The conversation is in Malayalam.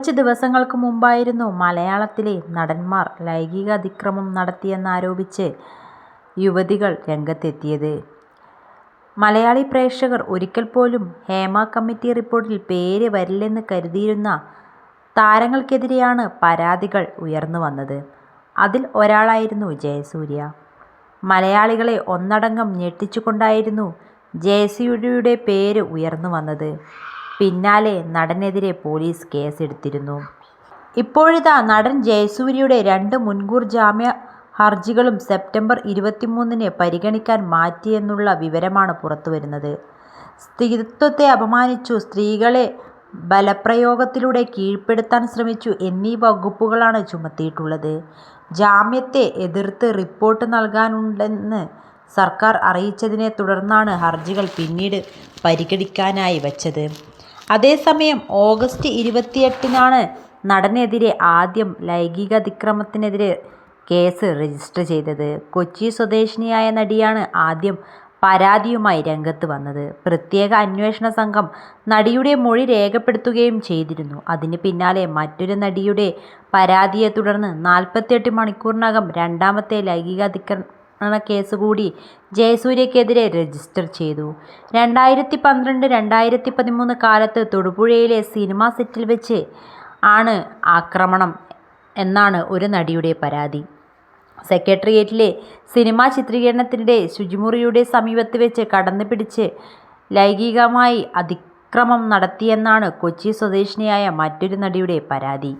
കുറച്ച് ദിവസങ്ങൾക്ക് മുമ്പായിരുന്നു മലയാളത്തിലെ നടന്മാർ ലൈംഗിക അതിക്രമം നടത്തിയെന്നാരോപിച്ച് യുവതികൾ രംഗത്തെത്തിയത്. മലയാളി പ്രേക്ഷകർ ഒരിക്കൽ പോലും ഹേമ കമ്മിറ്റി റിപ്പോർട്ടിൽ പേര് വരില്ലെന്ന് കരുതിയിരുന്ന താരങ്ങൾക്കെതിരെയാണ് പരാതികൾ ഉയർന്നു വന്നത് അതിൽ ഒരാളായിരുന്നു ജയസൂര്യ. മലയാളികളെ ഒന്നടങ്കം ഞെട്ടിച്ചുകൊണ്ടായിരുന്നു ജയസൂര്യയുടെ പേര് ഉയർന്നുവന്നത്. പിന്നാലെ നടനെതിരെ പോലീസ് കേസെടുത്തിരുന്നു. ഇപ്പോഴിതാ നടൻ ജയസൂര്യയുടെ രണ്ട് മുൻകൂർ ജാമ്യ ഹർജികളും സെപ്റ്റംബർ ഇരുപത്തിമൂന്നിന് പരിഗണിക്കാൻ മാറ്റിയെന്നുള്ള വിവരമാണ് പുറത്തുവരുന്നത്. സ്ത്രീത്വത്തെ അപമാനിച്ചു, സ്ത്രീകളെ ബലപ്രയോഗത്തിലൂടെ കീഴ്പ്പെടുത്താൻ ശ്രമിച്ചു എന്നീ വകുപ്പുകളാണ് ചുമത്തിയിട്ടുള്ളത്. ജാമ്യത്തെ എതിർത്ത് റിപ്പോർട്ട് നൽകാനുണ്ടെന്ന് സർക്കാർ അറിയിച്ചതിനെ തുടർന്നാണ് ഹർജികൾ പിന്നീട് പരിഗണിക്കാനായി വച്ചത്. അതേസമയം ഓഗസ്റ്റ് ഇരുപത്തിയെട്ടിനാണ് നടനെതിരെ ആദ്യം ലൈംഗിക അതിക്രമത്തിനെതിരെ കേസ് രജിസ്റ്റർ ചെയ്തത്. കൊച്ചി സ്വദേശിനിയായ നടിയാണ് ആദ്യം പരാതിയുമായി രംഗത്ത് വന്നത്. പ്രത്യേക അന്വേഷണ സംഘം നടിയുടെ മൊഴി രേഖപ്പെടുത്തുകയും ചെയ്തിരുന്നു. അതിന് പിന്നാലെ മറ്റൊരു നടിയുടെ പരാതിയെ തുടർന്ന് നാൽപ്പത്തിയെട്ട് മണിക്കൂറിനകം രണ്ടാമത്തെ ലൈംഗികാതിക്രമണക്കേസ് കൂടി ജയസൂര്യക്കെതിരെ രജിസ്റ്റർ ചെയ്തു. രണ്ടായിരത്തി പന്ത്രണ്ട് രണ്ടായിരത്തി പതിമൂന്ന് കാലത്ത് തൊടുപുഴയിലെ സിനിമാ സെറ്റിൽ വെച്ച് ആണ് ആക്രമണം എന്നാണ് ഒരു നടിയുടെ പരാതി. സെക്രട്ടേറിയറ്റിലെ സിനിമാ ചിത്രീകരണത്തിനിടെ ശുചിമുറിയുടെ സമീപത്ത് വെച്ച് കടന്നു പിടിച്ച് ലൈംഗികമായി അതിക്രമം നടത്തിയെന്നാണ് കൊച്ചി സ്വദേശിനിയായ മറ്റൊരു നടിയുടെ പരാതി.